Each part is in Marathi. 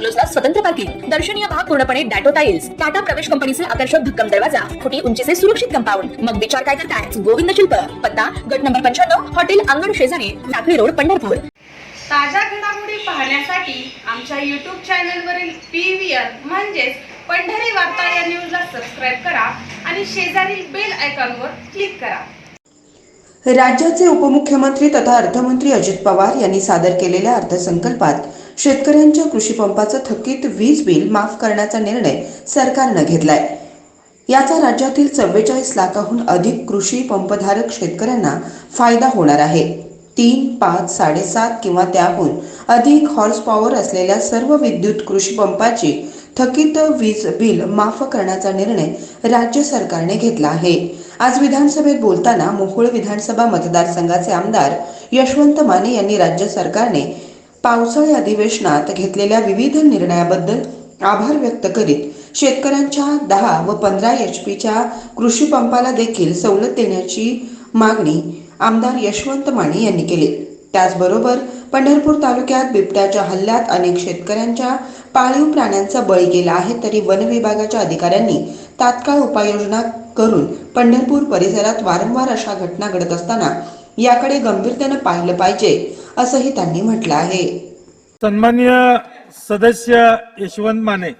बंगलोजला स्वतंत्र पार्किंग दर्शनीय भाग पूर्णपणे डॅटो टाइल्स टाटा प्रवेश कंपनीचे आकर्षक भक्कम दरवाजा फुटी उंचीचे सुरक्षित कंपाऊंड. मग विचार काय करताय? गोविंद शिल्प. पत्ता गट नंबर पंच्याण्णव हॉटेल अंगण शेजारी लाकडी रोड पंढरपूर. ताज्या घडामोडी पाहण्यासाठी आमच्या यूट्यूब चॅनलवरील पी व्ही आर म्हणजेच पंढरी वार्ता या न्यूजला सबस्क्राईब करा आणि शेजारील बेल आयकॉनवर क्लिक करा. राज्याचे उपमुख्यमंत्री तथा अर्थमंत्री अजित पवार यांनी सादर केलेल्या अर्थसंकल्पात शेतकऱ्यांच्या कृषीपंपाचं थकीत वीज बिल माफ करण्याचा निर्णय सरकारनं घेतलाय. याचा राज्यातील चव्वेचाळीस लाखाहून अधिक कृषी पंपधारक शेतकऱ्यांना फायदा होणार आहे. तीन पाच साडेसात किंवा त्याहून अधिक हॉर्स पॉवर असलेल्या सर्व विद्युत कृषी पंपाची थकीत वीज बिल माफ करण्याचा निर्णय राज्य सरकारने घेतला आहे. आज विधानसभेत बोलताना मोहोळ विधानसभा मतदारसंघाचे आमदार यशवंत माने यांनी राज्य सरकारने पावसाळी अधिवेशनात घेतलेल्या विविध निर्णयाबद्दल आभार व्यक्त करीत शेतकऱ्यांच्या दहा व पंधरा एच पीच्या कृषी पंपाला देखील सवलत देण्याची मागणी आमदार यशवंत माने यांनी केली. त्याचबरोबर पंढरपूर तालुक्यात बिबट्याच्या हल्ल्यात अनेक शेतकऱ्यांच्या पाळीव प्राण्यांचा बळी गेला आहे तरी वन विभागाच्या अधिकाऱ्यांनी तात्काळ उपाययोजना करून पंढरपूर परिसरात वारंवार अशा घटना घडत असताना याकडे गंभीरतेनं पाहिलं पाहिजे. असंही त्यांनी म्हटलं आहे. सन्मान्य सदस्य यशवंत माने.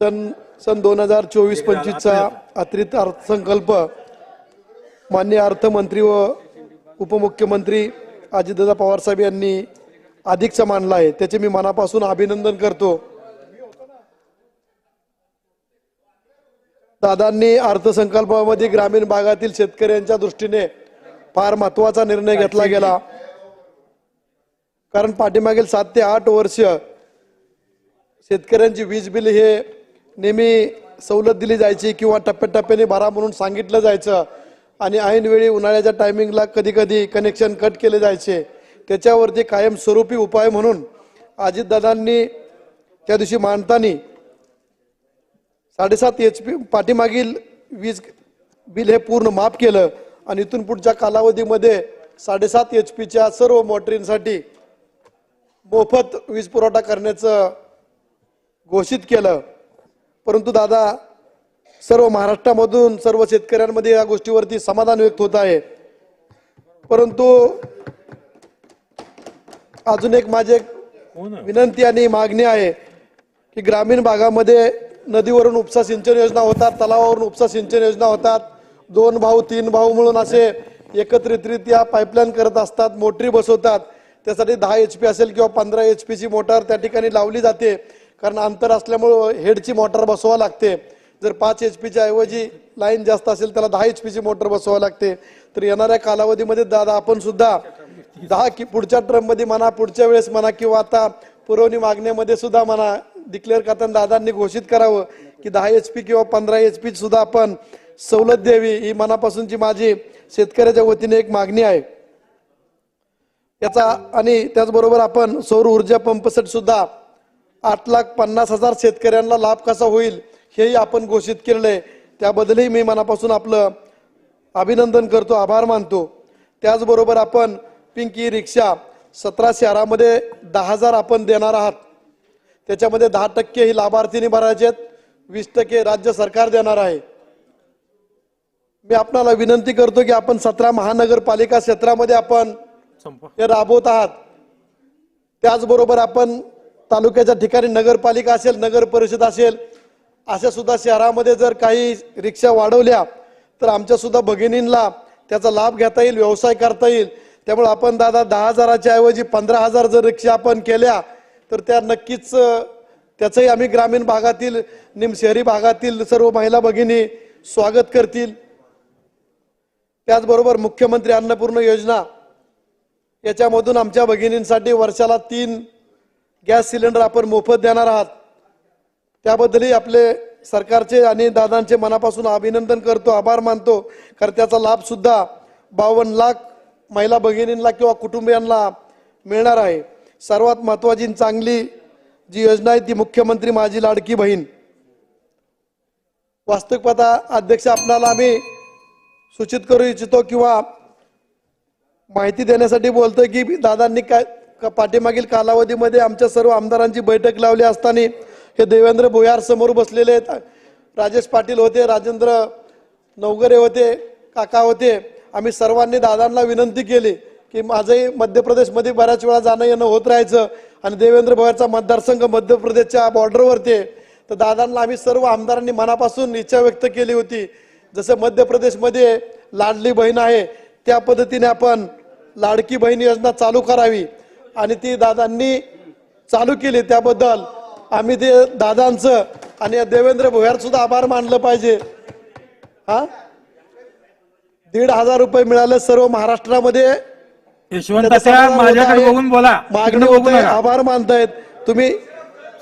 सन सन दोन हजार चोवीस पंचवीसचा अतिरिक्त अर्थसंकल्प मान्य अर्थमंत्री व उपमुख्यमंत्री अजितदादा पवारसाहेब यांनी अधिकचा मानला आहे. त्याचे मी मनापासून अभिनंदन करतो. दादांनी अर्थसंकल्पामध्ये ग्रामीण भागातील शेतकऱ्यांच्या दृष्टीने फार महत्त्वाचा निर्णय घेतला गेला. कारण पाठीमागील सात ते आठ वर्ष शेतकऱ्यांची वीज बिल हे नेहमी सवलत दिली जायची किंवा टप्प्याटप्प्याने भरा म्हणून सांगितलं जायचं. आणि ऐनवेळी उन्हाळ्याच्या टायमिंगला कधी कधी कनेक्शन कट केले जायचे. त्याच्यावरती कायमस्वरूपी उपाय म्हणून अजितदादांनी त्या दिवशी मांडताना साडेसात एच पी पाठीमागील वीज बिल हे पूर्ण माफ केलं आणि इथून पुढच्या कालावधीमध्ये साडेसात एच पीच्या सर्व मोटरींसाठी मोफत वीज पुरवठा करण्याचं घोषित केलं. परंतु दादा सर्व महाराष्ट्रामधून सर्व शेतकऱ्यांमध्ये या गोष्टीवरती समाधान व्यक्त होत आहे. परंतु अजून एक माझे हो विनंती आणि मागणी आहे की ग्रामीण भागामध्ये नदीवरून उपसा सिंचन योजना होतात तलावावरून उपसा सिंचन योजना होतात. दोन भाऊ तीन भाऊ म्हणून असे एकत्रितरित्या पाईपलाईन करत असतात मोटरी बसवतात. त्यासाठी दहा एच पी असेल किंवा पंधरा एच पीची मोटार त्या ठिकाणी लावली जाते. कारण अंतर असल्यामुळं हेडची मोटार बसवावं लागते. जर पाच एच पीच्या ऐवजी लाईन जास्त असेल त्याला दहा एच पीची मोटर बसवावं लागते. तर येणाऱ्या कालावधीमध्ये दादा आपण सुद्धा दहा की पुढच्या ट्रममध्ये म्हणा पुढच्या वेळेस म्हणा किंवा आता पुरवणी मागण्यामध्ये सुद्धा म्हणा डिक्लेअर करताना दादांनी घोषित करावं की दहा एच पी किंवा पंधरा एच पी सुद्धा आपण सवलत द्यावी ही मनापासूनची माझी शेतकऱ्याच्या वतीने एक मागणी आहे. याचा आणि त्याचबरोबर आपण सौर ऊर्जा पंपसेट सुद्धा आठ लाख पन्नास हजार शेतकऱ्यांना लाभ कसा होईल हेही आपण घोषित केलेलं आहे त्याबद्दलही मी मनापासून आपलं अभिनंदन करतो आभार मानतो. त्याचबरोबर आपण पिंकी रिक्षा सतरा शहरामध्ये दहा हजार आपण देणार आहात. त्याच्यामध्ये दहा टक्के ही लाभार्थीने भरायचे आहेत. वीस टक्के राज्य सरकार देणार आहे. मी आपणाला विनंती करतो की आपण सतरा महानगरपालिका क्षेत्रामध्ये आपण हे राबवत आहात. त्याचबरोबर आपण तालुक्याच्या ठिकाणी नगरपालिका असेल नगर परिषद असेल अशा सुद्धा शहरामध्ये जर काही रिक्षा वाढवल्या तर आमच्या सुद्धा भगिनींना त्याचा लाभ घेता येईल व्यवसाय करता येईल. त्यामुळे आपण दादा दहा हजाराच्या ऐवजी पंधरा हजार जर रिक्षा आपण केल्या तर त्या नक्कीच त्याचंही आम्ही ग्रामीण भागातील निमशहरी भागातील सर्व महिला भगिनी स्वागत करतील. त्याचबरोबर मुख्यमंत्री अन्नपूर्ण योजना याच्यामधून आमच्या भगिनींसाठी वर्षाला तीन गॅस सिलेंडर आपण मोफत देणार आहात. त्याबद्दलही आपले सरकारचे आणि दादांचे मनापासून अभिनंदन करतो आभार मानतो. कारण त्याचा लाभसुद्धा बावन्न लाख महिला भगिनींना किंवा कुटुंबियांना मिळणार आहे. सर्वात महत्वाची चांगली जी योजना आहे ती मुख्यमंत्री माझी लाडकी बहीण. वास्तविक पाहता अध्यक्ष आपणाला आम्ही सूचित करू इच्छितो किंवा माहिती देण्यासाठी बोलतोय की दादांनी काय का पाठीमागील कालावधीमध्ये आमच्या सर्व आमदारांची बैठक लावली असताना हे देवेंद्र भुयार समोर बसलेले आहेत. राजेश पाटील होते राजेंद्र नवगरे होते काका होते. आम्ही सर्वांनी दादांना विनंती केली. की माझंही मध्य प्रदेशमध्ये बऱ्याच वेळा जाणं येणं होत राहायचं आणि देवेंद्र भोयरचा मतदारसंघ मध्य प्रदेशच्या बॉर्डरवरती आहे. तर दादांना आम्ही सर्व आमदारांनी मनापासून इच्छा व्यक्त केली होती. जसं मध्य प्रदेशमध्ये लाडली बहीण आहे त्या पद्धतीने आपण लाडकी बहीण योजना चालू करावी आणि ती दादांनी चालू केली. त्याबद्दल आम्ही ते दादांचं आणि या देवेंद्र भोयार सुद्धा आभार मानलं पाहिजे. हा? दीड हजार रुपये मिळाले सर्व महाराष्ट्रामध्ये. यशवंत त्या माझ्याकडे. बघून बोला. मागणी बघू होत आहे, नका. आभार मानतायत. तुम्ही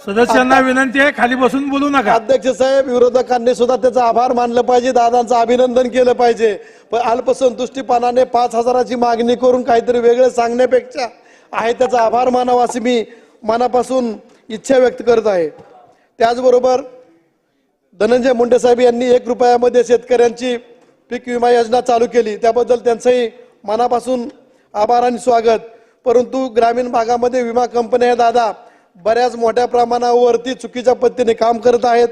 सदस्यांना विनंती आहे खाली बसून बोलू नका. अध्यक्ष साहेब विरोधकांनी सुद्धा त्याचा आभार मानलं पाहिजे दादांचं अभिनंदन केलं पाहिजे. पण अल्पसंतुष्टीपणाने पाच हजाराची मागणी करून काहीतरी वेगळं सांगण्यापेक्षा आहे त्याचा आभार मानावा अशी मी मनापासून इच्छा व्यक्त करत आहे. त्याचबरोबर धनंजय मुंडे साहेब यांनी एक रुपयामध्ये शेतकऱ्यांची पीक विमा योजना चालू केली. त्याबद्दल त्यांचंही मनापासून आभार आणि स्वागत. परंतु ग्रामीण भागामध्ये विमा कंपन्या दादा बऱ्याच मोठ्या प्रमाणावरती चुकीच्या पद्धतीने काम करत आहेत.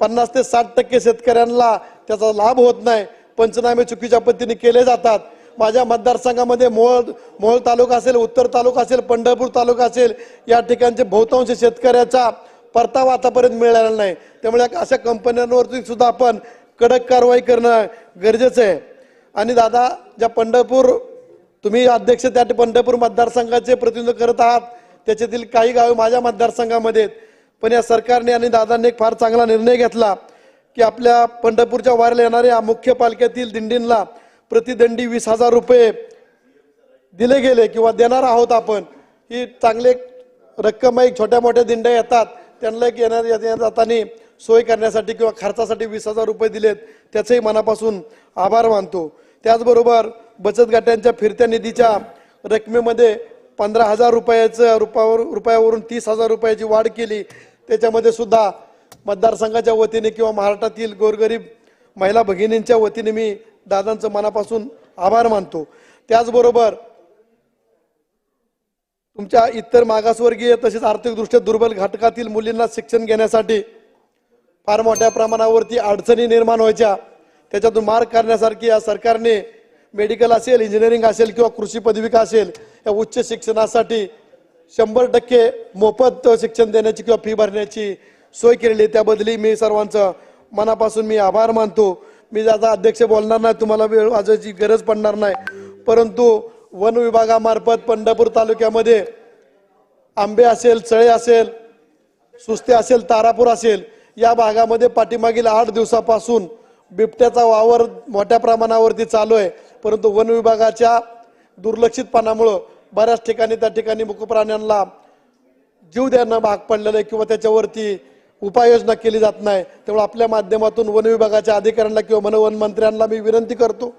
पन्नास ते साठ टक्के शेतकऱ्यांना त्याचा लाभ होत नाही. पंचनामे चुकीच्या पद्धतीने केले जातात. माझ्या मतदारसंघामध्ये मोहोळ मोहोळ तालुका असेल उत्तर तालुका असेल पंढरपूर तालुका असेल या ठिकाणचे बहुतांश शेतकऱ्याचा परतावा आतापर्यंत मिळालेला नाही. त्यामुळे अशा कंपन्यांवरती सुद्धा आपण कडक कारवाई करणं गरजेचं आहे. आणि दादा ज्या पंढरपूर तुम्ही अध्यक्ष त्या पंढरपूर मतदारसंघाचे प्रतिनिधित्व करत आहात. त्याच्यातील काही गावे माझ्या मतदारसंघामध्ये आहेत. पण या सरकारने आणि दादांनी एक फार चांगला निर्णय घेतला की आपल्या पंढरपूरच्या वाऱ्याला येणाऱ्या मुख्य पालख्यातील दिंडींना प्रतिदंडी वीस हजार रुपये दिले गेले किंवा देणार आहोत आपण. ही चांगले रक्कम एक छोट्या मोठ्या दिंड्या येतात. त्यांना एक येणार जाताना सोय करण्यासाठी किंवा खर्चासाठी वीस हजार रुपये दिलेत. त्याचंही मनापासून आभार मानतो. त्याचबरोबर बचत गटांच्या फिरत्या निधीच्या रकमेमध्ये पंधरा हजार रुपयाचं रुपयावर रुपयावरून तीस हजार रुपयाची वाढ केली. त्याच्यामध्ये सुद्धा मतदारसंघाच्या वतीने किंवा महाराष्ट्रातील गोरगरीब महिला भगिनींच्या वतीने मी दादांचं मनापासून आभार मानतो. त्याचबरोबर तुमच्या इतर मागासवर्गीय तसेच आर्थिकदृष्ट्या दुर्बल घटकातील मुलींना शिक्षण घेण्यासाठी फार मोठ्या प्रमाणावरती अडचणी निर्माण व्हायच्या. त्याच्यातून मार्ग काढण्यासारखी या सरकारने मेडिकल असेल इंजिनिअरिंग असेल किंवा कृषी पदविका असेल या उच्च शिक्षणासाठी शंभर टक्के मोफत शिक्षण देण्याची किंवा फी भरण्याची सोय केलेली आहे. मी सर्वांचं मनापासून मी आभार मानतो. मी आता अध्यक्ष बोलणार नाही तुम्हाला वेळ वाजवायची गरज पडणार नाही. परंतु वन विभागामार्फत पंढरपूर तालुक्यामध्ये आंबे असेल चळे असेल सुस्ते असेल तारापूर असेल या भागामध्ये पाठीमागील आठ दिवसापासून बिबट्याचा वावर मोठ्या प्रमाणावरती चालू आहे. परंतु वन विभागाच्या दुर्लक्षितपणामुळं बऱ्याच ठिकाणी त्या ठिकाणी मुखप्राण्यांना जीव देणं भाग पडलेलं आहे किंवा त्याच्यावरती उपाययोजना केली जात नाही. त्यामुळे आपल्या माध्यमातून वन विभागाच्या अधिकाऱ्यांना किंवा मन मंत्र्यांना मी विनंती करतो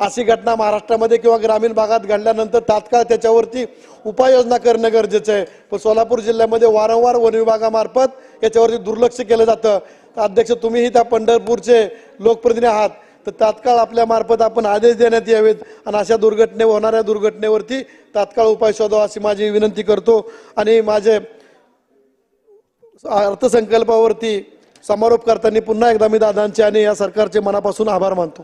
अशी घटना महाराष्ट्रामध्ये किंवा ग्रामीण भागात घडल्यानंतर तात्काळ त्याच्यावरती उपाययोजना करणं गरजेचं आहे. पण सोलापूर जिल्ह्यामध्ये वारंवार वन विभागामार्फत याच्यावरती दुर्लक्ष केलं जातं. तर अध्यक्ष तुम्हीही त्या पंढरपूरचे लोकप्रतिनिधी आहात. तर तात्काळ आपल्या मार्फत आपण आदेश देण्यात यावेत आणि अशा दुर्घटने होणाऱ्या दुर्घटनेवरती तात्काळ उपाय शोधावा अशी माझी विनंती करतो. आणि माझे अर्थसंकल्पावरती समारोप करताना पुन्हा एकदा मी दादांचे आणि या सरकारचे मनापासून आभार मानतो.